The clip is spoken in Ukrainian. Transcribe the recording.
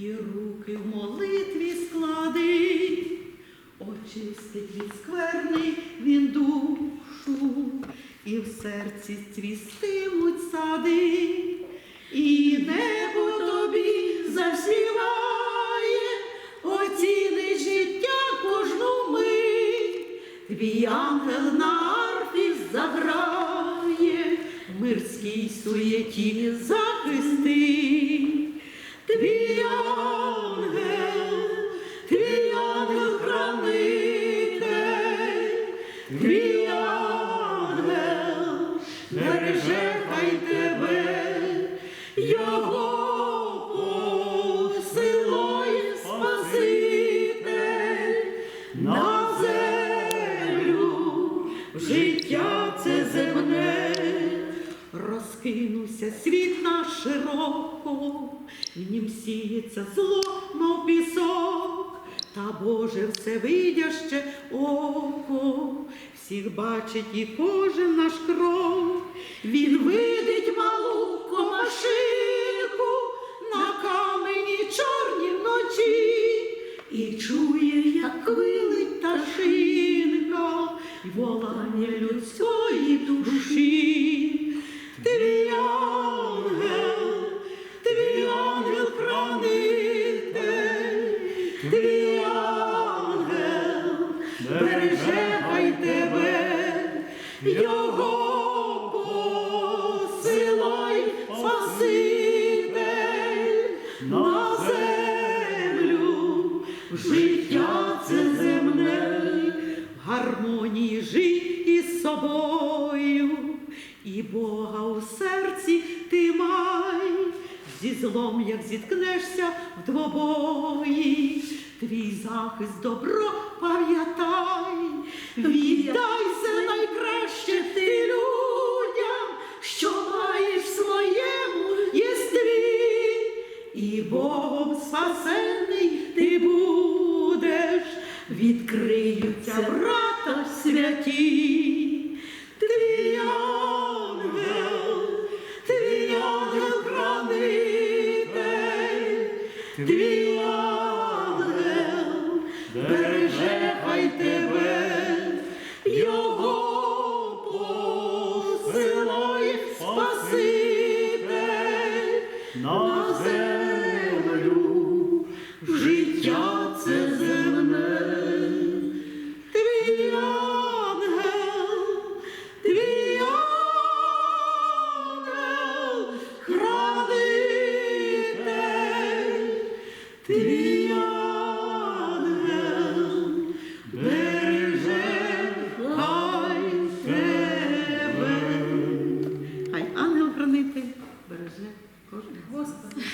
і руки в молитві склади, очистить від скверни він душу, і в серці цвістимуть сади, і небо тобі засіває, оціни життя кожну мить, твій ангел на арфі заграє, мирській суєті захисти. Твій ангел, твій ангел хранитель, твій ангел береже хай тебе, його посилає на землю, життя це земне. Розкинувся світ наш широко, в нім сіється зло, мов пісок, та Боже все видяще око, всіх бачить і кожен наш крок. Він видить малу комашику на камені чорні вночі, і чує, як хвилить пташинка, й волання людської ангел береже хай тебе, його посилай Спаситель на землю, життя це земне, в гармонії жий із собою, і Бога у серці ти май, зі злом, як зіткнешся в двобої, твій захист добро пам'ятай, віддай все найкраще ти людям, що маєш в своєму єстві, і Богом спасений ти будеш, відкриються врата святі. Береже хай тебе, його посилає Спаситель на землю, життя це береже кожного.